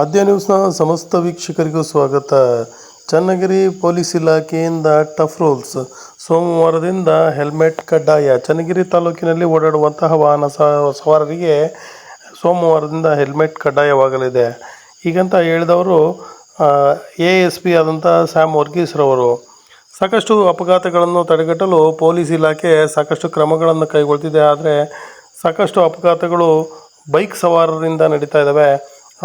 ಆದ್ಯ ನ್ಯೂಸ್ನ ಸಮಸ್ತ ವೀಕ್ಷಕರಿಗೂ ಸ್ವಾಗತ. ಚನ್ನಗಿರಿ ಪೊಲೀಸ್ ಇಲಾಖೆಯಿಂದ ಟಫ್ ರೂಲ್ಸ್. ಸೋಮವಾರದಿಂದ ಹೆಲ್ಮೆಟ್ ಕಡ್ಡಾಯ. ಚನ್ನಗಿರಿ ತಾಲೂಕಿನಲ್ಲಿ ಓಡಾಡುವಂತಹ ವಾಹನ ಸವಾರರಿಗೆ ಸೋಮವಾರದಿಂದ ಹೆಲ್ಮೆಟ್ ಕಡ್ಡಾಯವಾಗಲಿದೆ. ಈಗಂತ ಹೇಳಿದವರು ಎ ಎಸ್ ಪಿ ಆದಂಥ ಸ್ಯಾಮ್ ವರ್ಗೀಸ್ರವರು ಸಾಕಷ್ಟು ಅಪಘಾತಗಳನ್ನು ತಡೆಗಟ್ಟಲು ಪೊಲೀಸ್ ಇಲಾಖೆ ಸಾಕಷ್ಟು ಕ್ರಮಗಳನ್ನು ಕೈಗೊಳ್ತಿದೆ. ಆದರೆ ಸಾಕಷ್ಟು ಅಪಘಾತಗಳು ಬೈಕ್ ಸವಾರರಿಂದ ನಡೀತಾ ಇದ್ದಾವೆ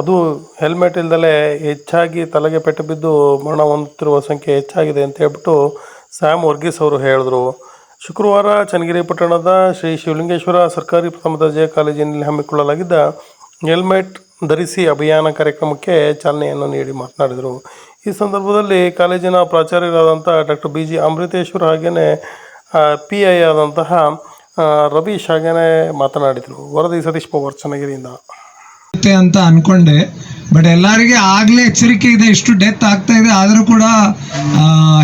ಅದು ಹೆಲ್ಮೆಟ್ ಇಲ್ದಲೇ ಹೆಚ್ಚಾಗಿ ತಲೆಗೆ ಪೆಟ್ಟು ಬಿದ್ದು ಮರಣ ಹೊಂದುತ್ತಿರುವ ಸಂಖ್ಯೆ ಹೆಚ್ಚಾಗಿದೆ ಅಂತ ಹೇಳ್ಬಿಟ್ಟು ಸ್ಯಾಮ್ ವರ್ಗೀಸ್ ಅವರು ಹೇಳಿದ್ರು. ಶುಕ್ರವಾರ ಚನ್ನಗಿರಿ ಪಟ್ಟಣದ ಶ್ರೀ ಶಿವಲಿಂಗೇಶ್ವರ ಸರ್ಕಾರಿ ಪ್ರಥಮ ದರ್ಜೆ ಕಾಲೇಜಿನಲ್ಲಿ ಹಮ್ಮಿಕೊಳ್ಳಲಾಗಿದ್ದ ಹೆಲ್ಮೆಟ್ ಧರಿಸಿ ಅಭಿಯಾನ ಕಾರ್ಯಕ್ರಮಕ್ಕೆ ಚಾಲನೆಯನ್ನು ನೀಡಿ ಮಾತನಾಡಿದರು. ಈ ಸಂದರ್ಭದಲ್ಲಿ ಕಾಲೇಜಿನ ಪ್ರಾಚಾರ್ಯರಾದಂಥ ಡಾಕ್ಟರ್ ಬಿ ಜಿ ಅಮೃತೇಶ್ವರ್ ಹಾಗೆಯೇ ಪಿ ಐ ಆದಂತಹ ರವೀಶ್ ಹಾಗೆಯೇ ಮಾತನಾಡಿದರು. ವರದಿ ಸತೀಶ್ ಪವಾರ್, ಚನ್ನಗಿರಿಯಿಂದ. ಅಂತ ಅನ್ಕೊಂಡೆ. ಬಟ್ ಎಲ್ಲರಿಗೆ ಆಗ್ಲೇ ಎಚ್ಚರಿಕೆ ಇದೆ, ಇಷ್ಟು ಡೆತ್ ಆಗ್ತಾ ಇದೆ, ಆದರೂ ಕೂಡ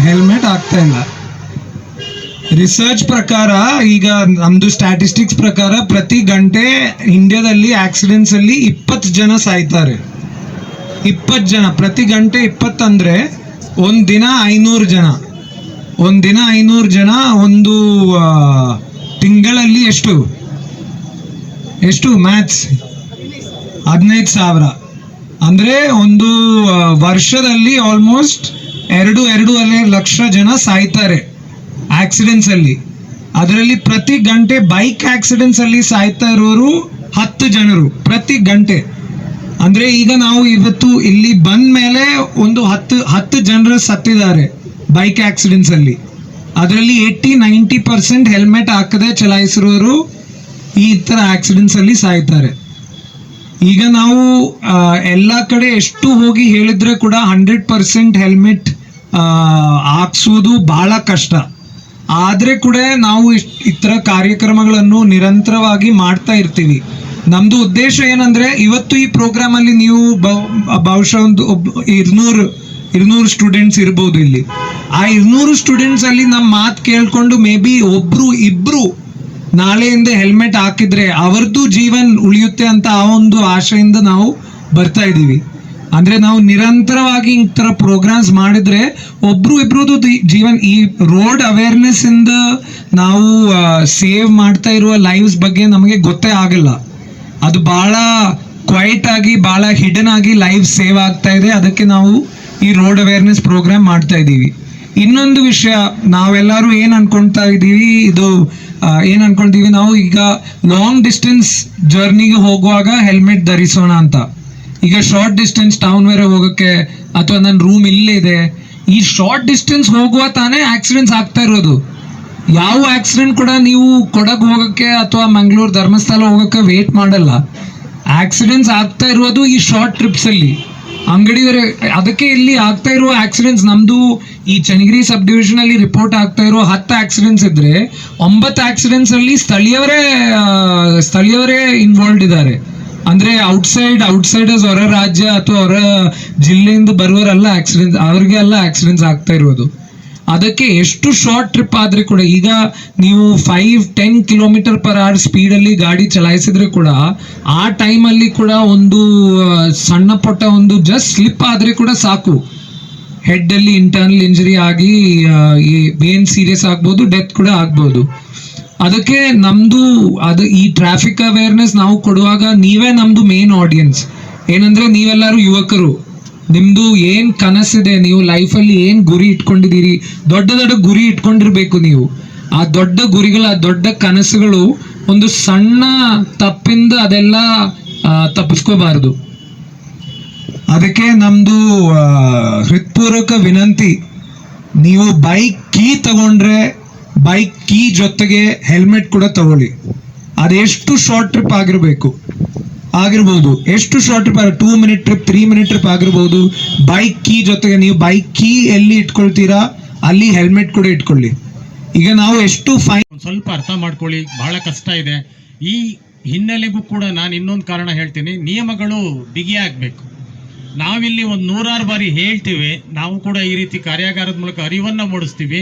ಹೆಲ್ಮೆಟ್ ಆಗ್ತಾ ಇಲ್ಲ. ರಿಸರ್ಚ್ ಪ್ರಕಾರ, ಈಗ ನಮ್ದು ಸ್ಟ್ಯಾಟಿಸ್ಟಿಕ್ಸ್ ಪ್ರಕಾರ ಪ್ರತಿ ಗಂಟೆ ಇಂಡಿಯಾದಲ್ಲಿ ಆಕ್ಸಿಡೆಂಟ್ಸ್ ಅಲ್ಲಿ ಇಪ್ಪತ್ತು ಜನ ಸಾಯ್ತಾರೆ. ಇಪ್ಪತ್ತು ಜನ, ಪ್ರತಿ ಗಂಟೆ ಇಪ್ಪತ್ತಂದ್ರೆ ಒಂದ್ ದಿನ ಐನೂರು ಜನ. ಒಂದ್ ದಿನ ಐನೂರು ಜನ ಒಂದು ತಿಂಗಳಲ್ಲಿ ಎಷ್ಟು? ಎಷ್ಟು? ಮ್ಯಾಥ್ಸ್ ಹದಿನೈದು ಸಾವಿರ. ಅಂದರೆ ಒಂದು ವರ್ಷದಲ್ಲಿ ಆಲ್ಮೋಸ್ಟ್ ಎರಡು, ಎರಡೂವರೆ ಲಕ್ಷ ಜನ ಸಾಯ್ತಾರೆ ಆಕ್ಸಿಡೆಂಟ್ಸ್ ಅಲ್ಲಿ. ಅದರಲ್ಲಿ ಪ್ರತಿ ಗಂಟೆ ಬೈಕ್ ಆಕ್ಸಿಡೆಂಟ್ಸ್ ಅಲ್ಲಿ ಸಾಯ್ತಾ ಇರೋರು ಹತ್ತು ಜನರು ಪ್ರತಿ ಗಂಟೆ. ಅಂದ್ರೆ ಈಗ ನಾವು ಇವತ್ತು ಇಲ್ಲಿ ಬಂದ ಮೇಲೆ ಒಂದು ಹತ್ತು ಹತ್ತು ಜನರು ಸತ್ತಿದ್ದಾರೆ ಬೈಕ್ ಆಕ್ಸಿಡೆಂಟ್ಸ್ ಅಲ್ಲಿ. ಅದರಲ್ಲಿ ಏಯ್ಟಿ ನೈಂಟಿ ಪರ್ಸೆಂಟ್ ಹೆಲ್ಮೆಟ್ ಹಾಕದೆ ಚಲಾಯಿಸಿರೋರು ಈ ತರ ಆಕ್ಸಿಡೆಂಟ್ಸ್ ಅಲ್ಲಿ ಸಾಯ್ತಾರೆ. ಈಗ ನಾವು ಎಲ್ಲ ಕಡೆ ಎಷ್ಟು ಹೋಗಿ ಹೇಳಿದ್ರೆ ಕೂಡ ಹಂಡ್ರೆಡ್ ಪರ್ಸೆಂಟ್ ಹೆಲ್ಮೆಟ್ ಹಾಕ್ಸೋದು ಬಹಳ ಕಷ್ಟ. ಆದ್ರೆ ಕೂಡ ನಾವು ಇತರ ಕಾರ್ಯಕ್ರಮಗಳನ್ನು ನಿರಂತರವಾಗಿ ಮಾಡ್ತಾ ಇರ್ತೀವಿ. ನಮ್ದು ಉದ್ದೇಶ ಏನಂದ್ರೆ, ಇವತ್ತು ಈ ಪ್ರೋಗ್ರಾಮ್ ಅಲ್ಲಿ ನೀವು ಬಹು- ಬಹುಶಃ ಒಂದು ಇರ್ನೂರು ಇರ್ನೂರು ಸ್ಟೂಡೆಂಟ್ಸ್ ಇರ್ಬೋದು ಇಲ್ಲಿ. ಆ ಇರ್ನೂರು ಸ್ಟೂಡೆಂಟ್ಸ್ ಅಲ್ಲಿ ನಮ್ಮ ಮಾತು ಕೇಳ್ಕೊಂಡು ಮೇ ಬಿ ಒಬ್ರು ಇಬ್ರು ನಾಳೆಯಿಂದ ಹೆಲ್ಮೆಟ್ ಹಾಕಿದ್ರೆ ಅವರದ್ದು ಜೀವನ್ ಉಳಿಯುತ್ತೆ ಅಂತ ಆ ಒಂದು ಆಶೆಯಿಂದ ನಾವು ಬರ್ತಾ ಇದ್ದೀವಿ. ಅಂದ್ರೆ ನಾವು ನಿರಂತರವಾಗಿ ಈ ತರ ಪ್ರೋಗ್ರಾಮ್ಸ್ ಮಾಡಿದ್ರೆ ಒಬ್ರು ಇಬ್ರದ್ದು ದಿ- ಜೀವನ್ ಈ ರೋಡ್ ಅವೇರ್ನೆಸ್ ಇಂದ ನಾವು ಸೇವ್ ಮಾಡ್ತಾ ಇರುವ ಲೈವ್ಸ್ ಬಗ್ಗೆ ನಮಗೆ ಗೊತ್ತೇ ಆಗಲ್ಲ. ಅದು ಬಹಳ ಕ್ವೈಟ್ ಆಗಿ ಬಹಳ ಹಿಡನ್ ಆಗಿ ಲೈವ್ ಸೇವ್ ಆಗ್ತಾ ಇದೆ. ಅದಕ್ಕೆ ನಾವು ಈ ರೋಡ್ ಅವೇರ್ನೆಸ್ ಪ್ರೋಗ್ರಾಮ್ ಮಾಡ್ತಾ ಇದ್ದೀವಿ. ಇನ್ನೊಂದು ವಿಷಯ, ನಾವೆಲ್ಲರೂ ಏನು ಅನ್ಕೊಳ್ತಾ ಇದ್ದೀವಿ ಇದು ಏನು ಅನ್ಕೊಂತೀವಿ ನಾವು, ಈಗ ಲಾಂಗ್ ಡಿಸ್ಟೆನ್ಸ್ ಜರ್ನಿಗೆ ಹೋಗುವಾಗ ಹೆಲ್ಮೆಟ್ ಧರಿಸೋಣ ಅಂತ. ಈಗ ಶಾರ್ಟ್ ಡಿಸ್ಟೆನ್ಸ್ ಟೌನ್ ವೇರೆ ಹೋಗೋಕ್ಕೆ ಅಥವಾ ನನ್ನ ರೂಮ್ ಇಲ್ಲೇ ಇದೆ ಈ ಶಾರ್ಟ್ ಡಿಸ್ಟೆನ್ಸ್ ಹೋಗುವ ತಾನೇ ಆಕ್ಸಿಡೆಂಟ್ಸ್ ಆಗ್ತಾ ಇರೋದು. ಯಾವ ಆಕ್ಸಿಡೆಂಟ್ ಕೂಡ ನೀವು ಕೊಡಗು ಹೋಗಕ್ಕೆ ಅಥವಾ ಮಂಗಳೂರು ಧರ್ಮಸ್ಥಳ ಹೋಗಕ್ಕೆ ವೇಟ್ ಮಾಡಲ್ಲ. ಆಕ್ಸಿಡೆಂಟ್ಸ್ ಆಗ್ತಾ ಇರೋದು ಈ ಶಾರ್ಟ್ ಟ್ರಿಪ್ಸ್ ಅಲ್ಲಿ. ಅಂಗಡಿಯವರೆ, ಅದಕ್ಕೆ ಇಲ್ಲಿ ಆಗ್ತಾ ಇರೋ ಆಕ್ಸಿಡೆಂಟ್ಸ್ ನಮ್ದು ಈ ಚನ್ನಗಿರಿ ಸಬ್ ಡಿವಿಷನ್ ಅಲ್ಲಿ ರಿಪೋರ್ಟ್ ಆಗ್ತಾ ಇರೋ ಹತ್ತು ಆಕ್ಸಿಡೆಂಟ್ಸ್ ಇದ್ರೆ, ಒಂಬತ್ತು ಆಕ್ಸಿಡೆಂಟ್ಸ್ ಅಲ್ಲಿ ಸ್ಥಳೀಯವರೇ ಸ್ಥಳೀಯವರೇ ಇನ್ವಾಲ್ವ್ ಇದ್ದಾರೆ. ಅಂದ್ರೆ ಔಟ್ಸೈಡ್ ಔಟ್ಸೈಡರ್ಸ್ ಹೊರ ರಾಜ್ಯ ಅಥವಾ ಹೊರ ಜಿಲ್ಲೆಯಿಂದ ಬರುವವರೆಲ್ಲ ಆಕ್ಸಿಡೆಂಟ್ ಅವ್ರಿಗೆ ಎಲ್ಲ ಆಕ್ಸಿಡೆಂಟ್ಸ್ ಆಗ್ತಾ ಇರೋದು. ಅದಕ್ಕೆ ಎಷ್ಟು ಶಾರ್ಟ್ ಟ್ರಿಪ್ ಆದ್ರೆ ಕೂಡ, ಈಗ ನೀವು five ten kilometre per hour speed ಅಲ್ಲಿ ಗಾಡಿ ಚಲಾಯಿಸಿದ್ರೆ ಕೂಡ, ಆ ಟೈಮಲ್ಲಿ ಕೂಡ ಒಂದು ಸಣ್ಣ ಪುಟ್ಟ ಒಂದು ಜಸ್ಟ್ ಸ್ಲಿಪ್ ಆದರೆ ಕೂಡ ಸಾಕು. ಹೆಡ್ ಅಲ್ಲಿ ಇಂಟರ್ನಲ್ ಇಂಜುರಿ ಆಗಿ ಈ ಏನ್ ಸೀರಿಯಸ್ ಆಗ್ಬೋದು ಡೆತ್ ಕೂಡ ಆಗ್ಬೋದು. ಅದಕ್ಕೆ ನಮ್ದು, ಅದು ಈ ಟ್ರಾಫಿಕ್ ಅವೇರ್ನೆಸ್ ನಾವು ಕೊಡುವಾಗ ನೀವೇ ನಮ್ದು ಮೇನ್ ಆಡಿಯನ್ಸ್ ಏನಂದ್ರೆ ನೀವೆಲ್ಲರೂ ಯುವಕರು. ನಿಮ್ದು ಏನ್ ಕನಸಿದೆ? ನೀವು ಲೈಫಲ್ಲಿ ಏನ್ ಗುರಿ ಇಟ್ಕೊಂಡಿದ್ದೀರಿ? ದೊಡ್ಡ ದೊಡ್ಡ ಗುರಿ ಇಟ್ಕೊಂಡಿರ್ಬೇಕು ನೀವು. ಆ ದೊಡ್ಡ ಗುರಿಗಳ, ಆ ದೊಡ್ಡ ಕನಸುಗಳು ಒಂದು ಸಣ್ಣ ತಪ್ಪಿಂದ ಅದೆಲ್ಲ ತಪ್ಪಿಸ್ಕೋಬಾರದು. ಅದಕ್ಕೆ ನಮ್ದು ಹೃತ್ಪೂರ್ವಕ ವಿನಂತಿ, ನೀವು ಬೈಕ್ ಕೀ ತಗೊಂಡ್ರೆ ಬೈಕ್ ಕೀ ಜೊತೆಗೆ ಹೆಲ್ಮೆಟ್ ಕೂಡ ತಗೊಳ್ಳಿ. ಅದೆಷ್ಟು ಶಾರ್ಟ್ ಟ್ರಿಪ್ ಆಗಿರಬೇಕು. ಆಗಿರ್ಬೋದು. ಎಷ್ಟು short trip two minute trip three minute trip ಆಗಿರ್ಬೋದು. ಬೈಕ್ ಕೀ ಜೊತೆಗೆ ನೀವು ಬೈಕ್ ಕೀ ಎಲ್ಲಿ ಇಟ್ಕೊಳ್ತೀರಾ, ಅಲ್ಲಿ ಹೆಲ್ಮೆಟ್ ಕೂಡ ಇಟ್ಕೊಳ್ಳಿ. ಈಗ ನಾವು ಎಷ್ಟು ಫೈನ್ ಸ್ವಲ್ಪ ಅರ್ಥ ಮಾಡ್ಕೊಳ್ಳಿ, ಬಹಳ ಕಷ್ಟ ಇದೆ. ಈ ಹಿನ್ನೆಲೆಗೂ ಕೂಡ ನಾನು ಇನ್ನೊಂದು ಕಾರಣ ಹೇಳ್ತೀನಿ, ನಿಯಮಗಳು ಬಿಗಿಯಾಗಬೇಕು ನಾವಿಲ್ಲಿ ಒಂದು ನೂರಾರು ಬಾರಿ ಹೇಳ್ತೀವಿ, ನಾವು ಕೂಡ ಈ ರೀತಿ ಕಾರ್ಯಾಗಾರದ ಮೂಲಕ ಅರಿವನ್ನು ಮೂಡಿಸ್ತೀವಿ.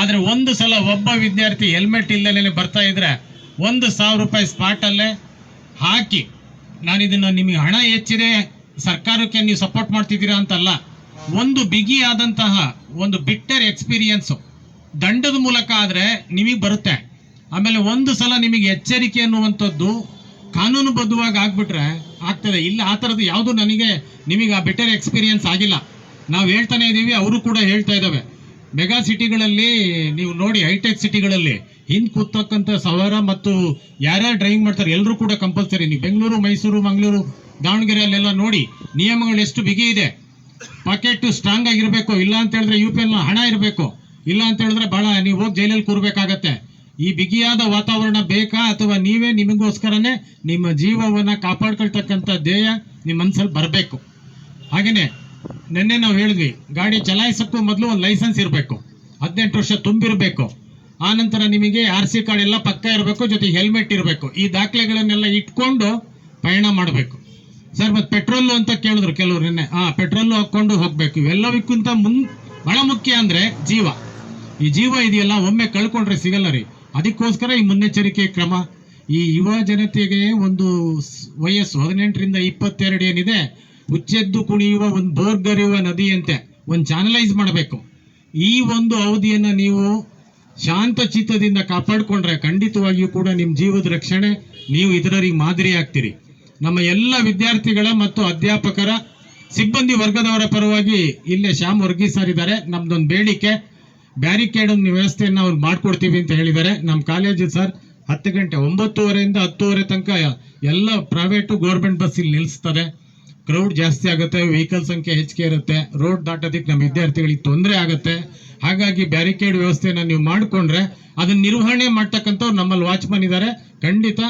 ಆದರೆ ಒಂದು ಸಲ ಒಬ್ಬ ವಿದ್ಯಾರ್ಥಿ ಹೆಲ್ಮೆಟ್ ಇಲ್ಲದೇನೆ ಬರ್ತಾ ಇದ್ರೆ, ಒಂದು ಸಾವಿರ ರೂಪಾಯಿ ಸ್ಪಾಟಲ್ಲೇ ಹಾಕಿ ನಾನು ಇದನ್ನ ನಿಮಗೆ ಹಣ ಹೆಚ್ಚಿದೆ, ಸರ್ಕಾರಕ್ಕೆ ನೀವು ಸಪೋರ್ಟ್ ಮಾಡ್ತಿದ್ದೀರಾ ಅಂತಲ್ಲ, ಒಂದು ಬಿಗಿಯಾದಂತಹ ಒಂದು ಬಿಟ್ಟರ್ ಎಕ್ಸ್ಪೀರಿಯನ್ಸು ದಂಡದ ಮೂಲಕ ಆದರೆ ನಿಮಗೆ ಬರುತ್ತೆ. ಆಮೇಲೆ ಒಂದು ಸಲ ನಿಮಗೆ ಎಚ್ಚರಿಕೆ ಅನ್ನುವಂಥದ್ದು ಕಾನೂನುಬದ್ಧವಾಗಿ ಆಗ್ಬಿಟ್ರೆ ಆಗ್ತದೆ. ಇಲ್ಲ, ಆ ಥರದ್ದು ಯಾವುದು ನನಗೆ, ನಿಮಗೆ ಆ ಬೆಟರ್ ಎಕ್ಸ್ಪೀರಿಯನ್ಸ್ ಆಗಿಲ್ಲ. ನಾವು ಹೇಳ್ತಾನೆ ಇದ್ದೀವಿ ಅವರು ಕೂಡ ಹೇಳ್ತಾ ಇದ್ದಾವೆ ಮೆಗಾ ಸಿಟಿಗಳಲ್ಲಿ ನೀವು ನೋಡಿ ಹೈಟೆಕ್ ಸಿಟಿಗಳಲ್ಲಿ ಹಿಂದ್ ಕೂತಕ್ಕಂಥ ಸವಾರ ಮತ್ತು ಯಾರ್ಯಾರು ಡ್ರೈವಿಂಗ್ ಮಾಡ್ತಾರೆ ಎಲ್ಲರೂ ಕೂಡ ಕಂಪಲ್ಸರಿ. ನೀವು ಬೆಂಗಳೂರು, ಮೈಸೂರು, ಮಂಗಳೂರು ದಾವಣಗೆರೆಯಲ್ಲೆಲ್ಲ ನೋಡಿ ನಿಯಮಗಳು ಎಷ್ಟು ಬಿಗಿ ಇದೆ. ಪಾಕೆಟ್ ಸ್ಟ್ರಾಂಗ್ ಆಗಿರಬೇಕು. ಇಲ್ಲ ಅಂತ ಹೇಳಿದ್ರೆ ಯು ಪಿ ಎಲ್ ಹಣ ಇರಬೇಕು. ಇಲ್ಲ ಅಂತ ಹೇಳಿದ್ರೆ ಬಹಳ ನೀವು ಹೋಗಿ ಜೈಲಲ್ಲಿ ಕೂರ್ಬೇಕಾಗತ್ತೆ. ಈ ಬಿಗಿಯಾದ ವಾತಾವರಣ ಬೇಕಾ ಅಥವಾ ನೀವೇ ನಿಮಗೋಸ್ಕರನೇ ನಿಮ್ಮ ಜೀವವನ್ನ ಕಾಪಾಡ್ಕೊಳ್ತಕ್ಕಂಥ ಧ್ಯೇಯ ನಿಮ್ಮ ಮನಸ್ಸಲ್ಲಿ ಬರಬೇಕು. ಹಾಗೇನೆ ನಿನ್ನೆ ನಾವು ಹೇಳಿದ್ವಿ, ಗಾಡಿ ಚಲಾಯಿಸೋಕ್ಕೂ ಮೊದಲು ಒಂದು ಲೈಸೆನ್ಸ್ ಇರಬೇಕು. ಹದಿನೆಂಟು ವರ್ಷ ತುಂಬಿರಬೇಕು. ಆ ನಂತರ ನಿಮಗೆ ಆರ್ ಸಿ ಕಾರ್ಡ್ ಎಲ್ಲ ಪಕ್ಕ ಇರಬೇಕು ಜೊತೆಗೆ ಹೆಲ್ಮೆಟ್ ಇರಬೇಕು. ಈ ದಾಖಲೆಗಳನ್ನೆಲ್ಲ ಇಟ್ಕೊಂಡು ಪಯಣ ಮಾಡಬೇಕು. ಸರ್ ಮತ್ತೆ ಪೆಟ್ರೋಲು ಅಂತ ಕೇಳಿದ್ರು ಕೆಲವರು ನಿನ್ನೆ. ಆ ಪೆಟ್ರೋಲು ಹಾಕೊಂಡು ಹೋಗ್ಬೇಕು. ಇವೆಲ್ಲದಕ್ಕಿಂತ ಮುನ್ ಬಹಳ ಮುಖ್ಯ ಅಂದ್ರೆ ಜೀವ. ಈ ಜೀವ ಇದೆಯಲ್ಲ, ಒಮ್ಮೆ ಕಳ್ಕೊಂಡ್ರೆ ಸಿಗಲ್ಲ ರೀ. ಅದಕ್ಕೋಸ್ಕರ ಈ ಮುನ್ನೆಚ್ಚರಿಕೆ ಕ್ರಮ. ಈ ಯುವ ಜನತೆಗೆ ಒಂದು ವಯಸ್ಸು, ಹದಿನೆಂಟರಿಂದ ಇಪ್ಪತ್ತೆರಡು ಏನಿದೆ ಉಚ್ಚೆದ್ದು ಕುಣಿಯುವ ಒಂದು ಬೋರ್ಗರಿಯುವ ನದಿಯಂತೆ ಒಂದು ಚಾನಲೈಸ್ ಮಾಡಬೇಕು. ಈ ಒಂದು ಅವಧಿಯನ್ನು ನೀವು ಶಾಂತ ಚಿತ್ತದಿಂದ ಕಾಪಾಡಿಕೊಂಡ್ರೆ ಖಂಡಿತವಾಗಿಯೂ ಕೂಡ ನಿಮ್ಮ ಜೀವದ ರಕ್ಷಣೆ ನೀವು ಇತರರಿಗೆ ಮಾದರಿ ಆಗ್ತೀರಿ. ನಮ್ಮ ಎಲ್ಲ ವಿದ್ಯಾರ್ಥಿಗಳ ಮತ್ತು ಅಧ್ಯಾಪಕರ, ಸಿಬ್ಬಂದಿ ವರ್ಗದವರ ಪರವಾಗಿ ಇಲ್ಲೇ ಶ್ಯಾಮ್ ವರ್ಗೀಸ್ ಸರ್ ಇದ್ದಾರೆ. ನಮ್ದೊಂದು ಬೇಡಿಕೆ ಬ್ಯಾರಿಕೇಡ್ ಒಂದು ವ್ಯವಸ್ಥೆಯನ್ನು ಅವ್ರು ಮಾಡ್ಕೊಡ್ತೀವಿ ಅಂತ ಹೇಳಿದ್ದಾರೆ. ನಮ್ಮ ಕಾಲೇಜು ಸರ್ ಹತ್ತು ಗಂಟೆ ಒಂಬತ್ತುವರೆಯಿಂದ ಹತ್ತುವರೆ ತನಕ ಎಲ್ಲ ಪ್ರೈವೇಟು ಗೌರ್ಮೆಂಟ್ ಬಸ್ ಇಲ್ಲಿ ನಿಲ್ಲಿಸ್ತದೆ ಕ್ರೌಡ್ ಜಾಸ್ತಿ ಆಗುತ್ತೆ ವೆಹಿಕಲ್ ಸಂಖ್ಯೆ ಹೆಚ್ಚಿಗೆ ಇರುತ್ತೆ ರೋಡ್ ದಾಟೋದಕ್ಕೆ ನಮ್ಮ ವಿದ್ಯಾರ್ಥಿಗಳಿಗೆ ತೊಂದರೆ ಆಗುತ್ತೆ. ಹಾಗಾಗಿ ಬ್ಯಾರಿಕೇಡ್ ವ್ಯವಸ್ಥೆನ ನೀವು ಮಾಡಿಕೊಂಡ್ರೆ ಅದನ್ನ ನಿರ್ವಹಣೆ ಮಾಡ್ತಕ್ಕಂಥವ್ರು ನಮ್ಮಲ್ಲಿ ವಾಚ್ಮನ್ ಇದ್ದಾರೆ ಖಂಡಿತ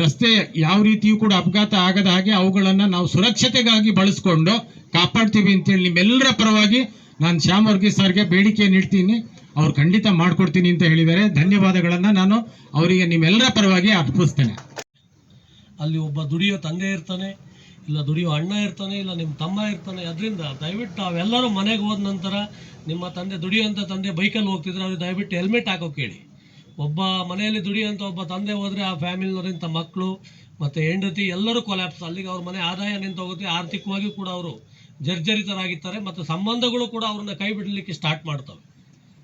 ರಸ್ತೆ ಯಾವ ರೀತಿಯೂ ಕೂಡ ಅಪಘಾತ ಆಗದ ಹಾಗೆ ಅವುಗಳನ್ನು ನಾವು ಸುರಕ್ಷತೆಗಾಗಿ ಬಳಸ್ಕೊಂಡು ಕಾಪಾಡ್ತೀವಿ ಅಂತೇಳಿ ನಿಮ್ಮೆಲ್ಲರ ಪರವಾಗಿ ನಾನು ಶ್ಯಾಮ್ ವರ್ಗೀಸ್ ಸರ್ಗೆ ಬೇಡಿಕೆ ಇಡ್ತೀನಿ. ಅವ್ರು ಖಂಡಿತ ಮಾಡ್ಕೊಡ್ತೀನಿ ಅಂತ ಹೇಳಿದ್ದಾರೆ. ಧನ್ಯವಾದಗಳನ್ನು ನಾನು ಅವರಿಗೆ ನಿಮ್ಮೆಲ್ಲರ ಪರವಾಗಿ ಅರ್ಪಿಸ್ತೇನೆ. ಅಲ್ಲಿ ಒಬ್ಬ ದುಡಿಯೋ ತಂದೆ ಇರ್ತಾನೆ. ಇಲ್ಲ, ದುಡಿಯೋ ಅಣ್ಣ ಇರ್ತಾನೆ ಇಲ್ಲ ನಿಮ್ಮ ತಮ್ಮ ಇರ್ತಾನೆ, ಅದರಿಂದ ದಯವಿಟ್ಟು ಅವೆಲ್ಲರೂ ಮನೆಗೆ ಹೋದ ನಂತರ ನಿಮ್ಮ ತಂದೆ ದುಡಿಯುವಂಥ ತಂದೆ ಬೈಕಲ್ಲಿ ಹೋಗ್ತಿದ್ರೆ ಅವ್ರಿಗೆ ದಯವಿಟ್ಟು ಹೆಲ್ಮೆಟ್ ಹಾಕೋಕೆ ಹೇಳಿ ಒಬ್ಬ ಮನೆಯಲ್ಲಿ ದುಡಿಯುವಂಥ ಒಬ್ಬ ತಂದೆ ಹೋದರೆ ಆ ಫ್ಯಾಮಿಲಿನವರಿಂದ ಮಕ್ಕಳು ಮತ್ತು ಹೆಂಡತಿ ಎಲ್ಲರೂ ಕೊಲ್ಯಾಪ್ಸ್ ಅಲ್ಲಿಗೆ ಅವ್ರ ಮನೆ ಆದಾಯ ನಿಂತು ಹೋಗುತ್ತೆ ಆರ್ಥಿಕವಾಗಿ ಕೂಡ ಅವರು ಜರ್ಜರಿತರಾಗಿರ್ತಾರೆ ಮತ್ತು ಸಂಬಂಧಗಳು ಕೂಡ ಅವ್ರನ್ನ ಕೈ ಬಿಡಲಿಕ್ಕೆ ಸ್ಟಾರ್ಟ್ ಮಾಡ್ತವೆ.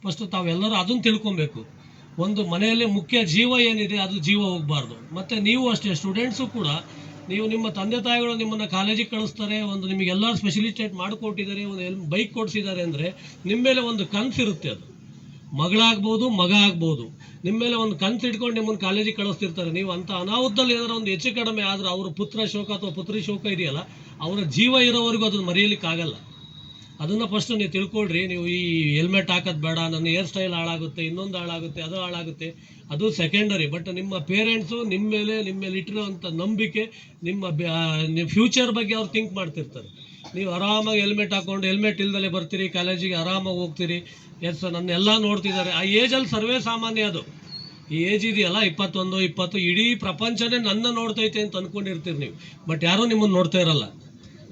ಫಸ್ಟ್ ತಾವೆಲ್ಲರೂ ಅದನ್ನು ತಿಳ್ಕೊಬೇಕು. ಒಂದು ಮನೆಯಲ್ಲಿ ಮುಖ್ಯ ಜೀವ ಏನಿದೆ ಅದು ಜೀವ ಹೋಗಬಾರ್ದು. ಮತ್ತು ನೀವು ಅಷ್ಟೇ ಸ್ಟೂಡೆಂಟ್ಸು ಕೂಡ ನೀವು ನಿಮ್ಮ ತಂದೆ ತಾಯಿಗಳು ನಿಮ್ಮನ್ನು ಕಾಲೇಜಿಗೆ ಕಳಿಸ್ತಾರೆ, ಒಂದು ನಿಮಗೆಲ್ಲ ಸ್ಪೆಷಲಿಸ್ಟೇಟ್ ಮಾಡಿಕೊಟ್ಟಿದ್ದಾರೆ, ಒಂದು ಎಲ್ ಬೈಕ್ ಕೊಡಿಸಿದ್ದಾರೆ ಅಂದರೆ ನಿಮ್ಮ ಮೇಲೆ ಒಂದು ಕನಸಿರುತ್ತೆ ಅದು. ಮಗಳಾಗ್ಬೋದು, ಮಗ ಆಗ್ಬೋದು. ನಿಮ್ಮ ಮೇಲೆ ಒಂದು ಕನ್ಸು ಇಟ್ಕೊಂಡು ನಿಮ್ಮನ್ನು ಕಾಲೇಜಿಗೆ ಕಳಿಸ್ತಿರ್ತಾರೆ. ನೀವು ಅಂತ ಅನಾಹುತದಲ್ಲಿ ಏನಾದ್ರು ಒಂದು ಹೆಚ್ಚು ಕಡಿಮೆ ಆದರೆ ಅವ್ರ ಪುತ್ರ ಶೋಕ ಅಥವಾ ಪುತ್ರಿ ಶೋಕ ಇದೆಯಲ್ಲ, ಅವರ ಜೀವ ಇರೋವರೆಗೂ ಅದನ್ನು ಮರೆಯಲಿಕ್ಕಾಗಲ್ಲ. ಅದನ್ನು ಫಸ್ಟ್ ನೀವು ತಿಳ್ಕೊಳ್ರಿ. ನೀವು ಈ ಹೆಲ್ಮೆಟ್ ಹಾಕೋದು ಬೇಡ, ನನ್ನ ಹೇರ್ ಸ್ಟೈಲ್ ಹಾಳಾಗುತ್ತೆ, ಇನ್ನೊಂದು ಹಾಳಾಗುತ್ತೆ, ಅದು ಹಾಳಾಗುತ್ತೆ. ಅದು ಸೆಕೆಂಡರಿ ಬಟ್ ನಿಮ್ಮ ಪೇರೆಂಟ್ಸು ನಿಮ್ಮ ಮೇಲೆ ನಿಮ್ಮ ಮೇಲೆ ಇಟ್ಟಿರೋವಂಥ ನಂಬಿಕೆ ನಿಮ್ಮ ನಿಮ್ಮ ಫ್ಯೂಚರ್ ಬಗ್ಗೆ ಅವ್ರು ಥಿಂಕ್ ಮಾಡ್ತಿರ್ತಾರೆ. ನೀವು ಆರಾಮಾಗಿ ಹೆಲ್ಮೆಟ್ ಹಾಕೊಂಡು ಹೆಲ್ಮೆಟ್ ಇಲ್ದಲೇ ಬರ್ತೀರಿ ಕಾಲೇಜಿಗೆ ಆರಾಮಾಗಿ ಹೋಗ್ತೀರಿ. ಎಸ್ ನನ್ನೆಲ್ಲ ನೋಡ್ತಿದ್ದಾರೆ. ಆ ಏಜಲ್ಲಿ ಸರ್ವೇ ಸಾಮಾನ್ಯ ಅದು. ಈ ಏಜ್ ಇದೆಯಲ್ಲ, ಇಪ್ಪತ್ತೊಂದು, ಇಪ್ಪತ್ತು, ಇಡೀ ಪ್ರಪಂಚನೇ ನನ್ನ ನೋಡ್ತೈತೆ ಅಂತ ಅನ್ಕೊಂಡಿರ್ತೀರಿ ನೀವು. ಬಟ್ ಯಾರೂ ನಿಮ್ಮನ್ನು ನೋಡ್ತಾ ಇರಲ್ಲ.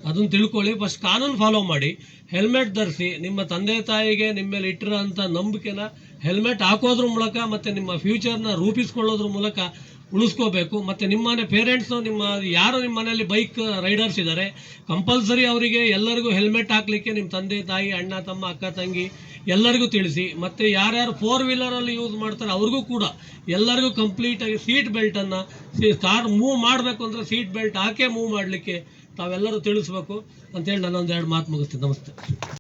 ಅದನ್ನು ತಿಳ್ಕೊಳ್ಳಿ. ಫಸ್ಟ್ ಕಾನೂನು ಫಾಲೋ ಮಾಡಿ. ಹೆಲ್ಮೆಟ್ ಧರಿಸಿ, ನಿಮ್ಮ ತಂದೆ ತಾಯಿಗೆ ನಿಮ್ಮ ಮೇಲೆ ಇಟ್ಟಿರೋಂಥ ನಂಬಿಕೆನ ಹೆಲ್ಮೆಟ್ ಹಾಕೋದ್ರ ಮೂಲಕ ಮತ್ತು ನಿಮ್ಮ ಫ್ಯೂಚರ್ನ ರೂಪಿಸ್ಕೊಳ್ಳೋದ್ರ ಮೂಲಕ ಉಳಿಸ್ಕೋಬೇಕು. ಮತ್ತು ನಿಮ್ಮನೆ ಪೇರೆಂಟ್ಸು ನಿಮ್ಮ ಯಾರು ನಿಮ್ಮ ಮನೆಯಲ್ಲಿ ಬೈಕ್ ರೈಡರ್ಸ್ ಇದ್ದಾರೆ. ಕಂಪಲ್ಸರಿ ಅವರಿಗೆ ಎಲ್ಲರಿಗೂ ಹೆಲ್ಮೆಟ್ ಹಾಕಲಿಕ್ಕೆ ನಿಮ್ಮ ತಂದೆ, ತಾಯಿ, ಅಣ್ಣ, ತಮ್ಮ, ಅಕ್ಕ, ತಂಗಿ ಎಲ್ಲರಿಗೂ ತಿಳಿಸಿ. ಮತ್ತು ಯಾರ್ಯಾರು ಫೋರ್ ವೀಲರಲ್ಲಿ ಯೂಸ್ ಮಾಡ್ತಾರೆ ಅವ್ರಿಗೂ ಕೂಡ ಎಲ್ಲರಿಗೂ ಕಂಪ್ಲೀಟಾಗಿ ಸೀಟ್ ಬೆಲ್ಟನ್ನು ಕಾರ್ ಮೂವ್ ಮಾಡಬೇಕು ಅಂದರೆ ಸೀಟ್ ಬೆಲ್ಟ್ ಹಾಕೇ ಮೂವ್ ಮಾಡಲಿಕ್ಕೆ ತಾವೆಲ್ಲರೂ ತಿಳಿಸ್ಬೇಕು ಅಂತೇಳಿ ನನ್ನೊಂದು ಎರಡು ಮಾತು ಮುಗಿಸ್ತೀನಿ. ನಮಸ್ತೆ.